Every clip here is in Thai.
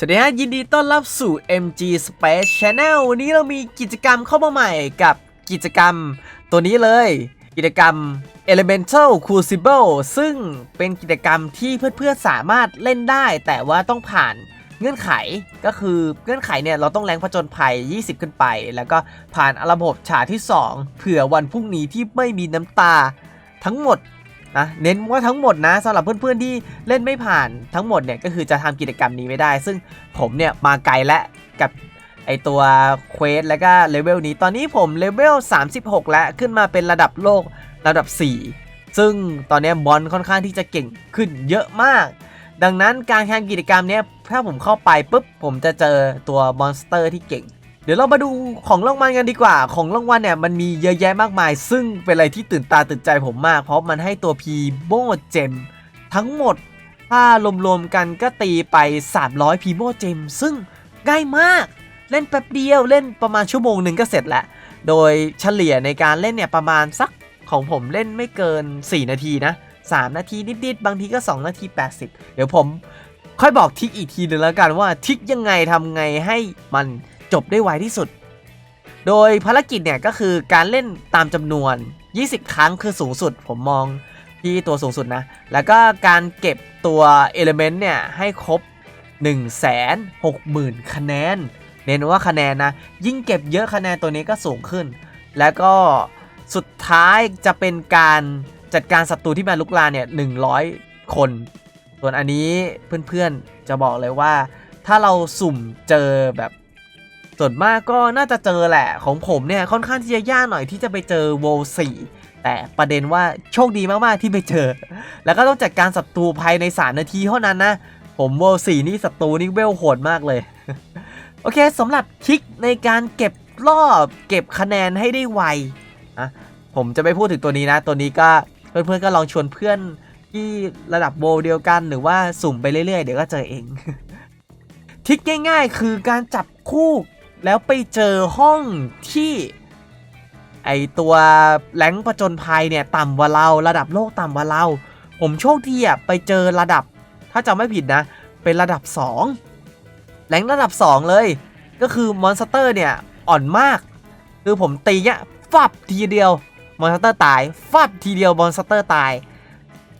สวัสดีฮะยินดีต้อนรับสู่ MG Space Channel วันนี้เรามีกิจกรรมเข้ามาใหม่กับกิจกรรมตัวนี้เลย กิจกรรม Elemental Crucible ซึ่งเป็นกิจกรรมที่เพื่อนๆสามารถเล่นได้ แต่ว่าต้องผ่านเงื่อนไขก็คือเงื่อนไขเนี่ยเราต้องแรงผจญภัย 20 ขึ้นไป แล้วก็ผ่านระบบฉากที่ 2 เผื่อวันพรุ่งนี้ที่ไม่มีน้ำตา ทั้งหมด นะเน้นว่าทั้งหมดนะสำหรับเพื่อนๆที่เล่นไม่ผ่านทั้งหมดเนี่ยก็คือจะทำกิจกรรมนี้ไม่ได้ ซึ่งผมเนี่ยมาไกลแล้วกับไอตัวเควสแล้วก็เลเวลนี้ตอนนี้ผมเลเวล36 แล้วขึ้นมาเป็นระดับโลกระดับ 4 ซึ่งตอนนี้บอลค่อนข้างที่จะเก่งขึ้นเยอะมาก ดังนั้นการแข่งกิจกรรมเนี้ยถ้าผมเข้าไปปุ๊บผมจะเจอตัวมอนสเตอร์ที่เก่ง ดี๋ยวเรามาดูของรางวัลกันดีกว่า ของรางวัลเนี่ยมันมีเยอะแยะมากมาย ซึ่งเป็นอะไรที่ตื่นตาตื่นใจผมมาก เพราะมันให้ตัวพีโมเจมทั้งหมด ถ้ารวมๆกันก็ตีไป 300พีโมเจมซึ่งง่ายมาก เล่นแป๊บเดียวเล่นประมาณชั่วโมงหนึ่งก็เสร็จแล้ว โดยเฉลี่ยในการเล่นเนี่ยประมาณสักของผมเล่นไม่เกิน 4 นาทีนะ 3 นาทีนิดๆ บางทีก็ 2 นาที 80 เดี๋ยวผมค่อยบอกทิกอีกทีหนึงแล้วกันว่าทิกยังไงทำไงให้มัน จบได้ไวที่สุด โดยภารกิจเนี่ยก็คือการเล่นตามจำนวน 20 ครั้งคือสูงสุด ผมมองที่ตัวสูงสุดนะ แล้วก็การเก็บตัวเอลเมนต์เนี่ยให้ครบ 160,000 คะแนน เน้นว่าคะแนนนะ ยิ่งเก็บเยอะคะแนนตัวนี้ก็สูงขึ้น แล้วก็สุดท้ายจะเป็นการจัดการศัตรูที่มาลุกลานเนี่ย100 คน ส่วนอันนี้เพื่อนๆจะบอกเลยว่า ถ้าเราสุ่มเจอแบบ ส่วนมากก็น่าจะเจอแหละ ของผมเนี่ยค่อนข้างที่จะยากหน่อยที่จะไปเจอโวลสี่แต่ประเด็นว่าโชคดีมากๆที่ไปเจอ แล้วก็ต้องจัดการศัตรูภายใน 3 นาทีเท่านั้นนะ ผมโวลสี่นี่ศัตรูนี่เวลโหดมากเลย โอเคสำหรับทริกในการเก็บรอบเก็บคะแนนให้ได้ไวนะผมจะไม่พูดถึงตัวนี้นะ ตัวนี้ก็เพื่อนๆก็ลองชวนเพื่อนที่ระดับโวลเดียวกันหรือว่าสุ่มไปเรื่อยๆ เดี๋ยวก็เจอเองทิกง่าย ๆ คือการจับคู่ แล้วไปเจอห้องที่ ไอตัวแหลงประจนภัยเนี่ยต่ำกว่าเราระดับโลกต่ำกว่าเรา ผมโชคดีอะไปเจอระดับ ถ้าจำไม่ผิดนะ เป็นระดับ 2แหลงระดับ 2 เลย ก็คือมอนสเตอร์เนี่ยอ่อนมาก คือผมตีเนี่ยฟับทีเดียวมอนสเตอร์ตายฟับทีเดียวมอนสเตอร์ตาย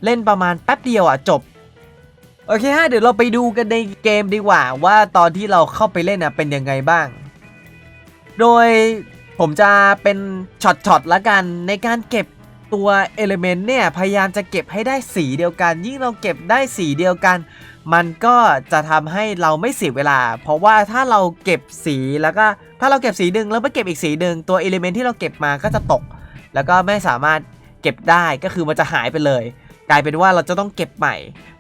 เล่นประมาณแป๊บเดียวอะจบโอเคฮะเดี๋ยวเราไปดูกันในเกมดีกว่า ว่าตอนที่เราเข้าไปเล่นน่ะเป็นยังไงบ้าง โดยผมจะเป็นช็อตๆละกันในการเก็บตัวเอลิเมนต์เนี่ย พยายามจะเก็บให้ได้สีเดียวกัน ยิ่งเราเก็บได้สีเดียวกัน มันก็จะทำให้เราไม่เสียเวลา เพราะว่าถ้าเราเก็บสีแล้วก็ถ้าเราเก็บสีหนึ่งแล้วไปเก็บอีกสีหนึ่งตัวเอลิเมนต์ที่เราเก็บมาก็จะตก แล้วก็ไม่สามารถเก็บได้ก็คือมันจะหายไปเลย กลายเป็นว่าเราจะต้องเก็บใหม่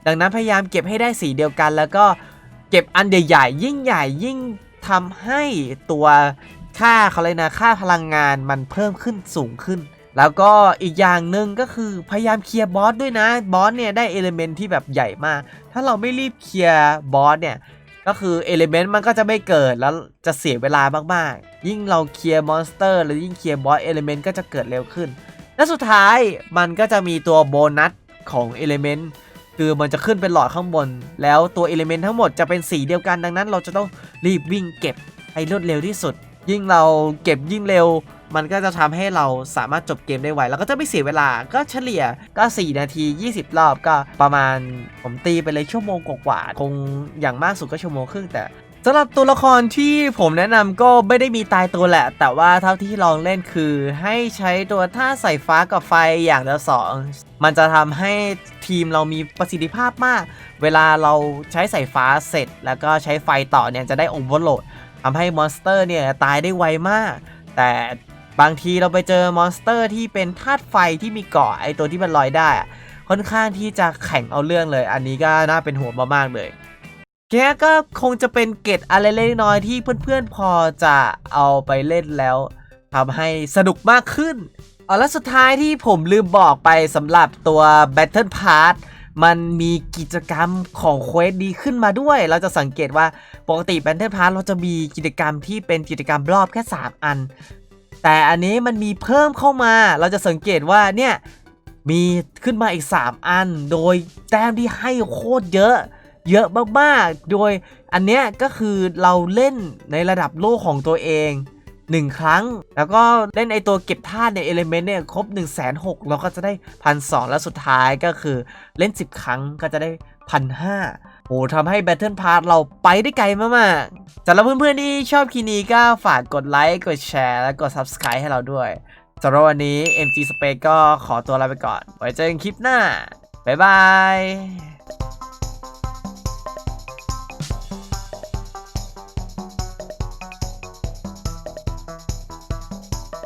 ดังนั้นพยายามเก็บให้ได้สีเดียวกัน แล้วก็เก็บอันใหญ่ๆยิ่งใหญ่ยิ่งทำให้ตัว ค่าเขาเลยนะค่าพลังงานมันเพิ่มขึ้นสูงขึ้น แล้วก็อีกอย่างหนึ่งก็คือพยายามเคลียร์บอสด้วยนะบอสเนี่ยได้เอลิเมนที่แบบใหญ่มาก ถ้าเราไม่รีบเคลียร์บอสเนี่ยก็คือเอลิเมนต์มันก็จะไม่เกิดแล้วจะเสียเวลามากๆ ยิ่งเราเคลียร์มอนสเตอร์หรือยิ่งเคลียร์บอสเอลิเมนต์ก็จะเกิดเร็วขึ้น และสุดท้ายมันก็จะมีตัวโบนัสของเอลิเมนต์คือมันจะขึ้นเป็นหลอดข้างบน แล้วตัวเอลิเมนต์ทั้งหมดจะเป็นสีเดียวกันดังนั้นเราจะต้องรีบวิ่งเก็บให้รวดเร็วที่สุด ยิ่งเราเก็บยิ่งเร็ว มันก็จะทำให้เราสามารถจบเกมได้ไวแล้วก็จะไม่เสียเวลาก็เฉลี่ยก็ 4 นาที 20 รอบก็ประมาณผมตีไปเลยชั่วโมงกว่าๆคงอย่างมากสุดก็ชั่วโมงครึ่งแต่สำหรับตัวละครที่ผมแนะนำก็ไม่ได้มีตายตัวแหละ แต่ว่าเท่าที่ลองเล่นคือ ให้ใช้ตัวท่าใส่ฟ้ากับไฟอย่างละสองมันจะทำให้ทีมเรามีประสิทธิภาพมาก เวลาเราใช้ใส่ฟ้าเสร็จ แล้วก็ใช้ไฟต่อเนี่ยจะได้อเวอร์โหลด ทำให้มอนสเตอร์เนี่ยตายได้ไวมาก แต่บางทีเราไปเจอมอนสเตอร์ที่เป็นธาตุไฟที่มีเกาะไอตัวที่มันลอยได้ ค่อนข้างที่จะแข่งเอาเรื่องเลย อันนี้ก็น่าเป็นห่วงมากๆเลยแกก็คงจะเป็นเกร็ดอะไรเล็กน้อยที่เพื่อนๆพอจะเอาไปเล่นแล้วทำให้สนุกมากขึ้นเอาแล้วสุดท้ายที่ผมลืมบอกไปสำหรับตัว Battle Pass มันมีกิจกรรมของเควสดีขึ้นมาด้วย เราจะสังเกตว่าปกติ Battle Pass เราจะมีกิจกรรมที่เป็นกิจกรรมรอบแค่ 3 อัน แต่อันนี้มันมีเพิ่มเข้ามา เราจะสังเกตว่าเนี่ยมีขึ้นมาอีก 3 อัน โดยแต้มที่ให้โคตรเยอะ เยอะมากๆ โดยอันเนี้ยก็คือเราเล่นในระดับโลกของตัวเอง 1 ครั้ง แล้วก็เล่นไอตัวเก็บธาตุในเอลิเมนต์เนี่ยครบ 1 6 0 0 0เราก็จะได้พันสแล้วสุดท้ายก็คือเล่น 10 ครั้งก็จะได้พันห้าโหทำให้ Battle Pass เราไปได้ไกลมากๆสำหรับเพื่อนๆที่ชอบคีนีก็ฝากกดไลค์ กดแชร์ และกด Subscribe ให้เราด้วยสำหรับวันนี้ MG Space ก็ขอตัวลาไปก่อน ไว้เจอกันคลิปหน้า บ๊ายบาย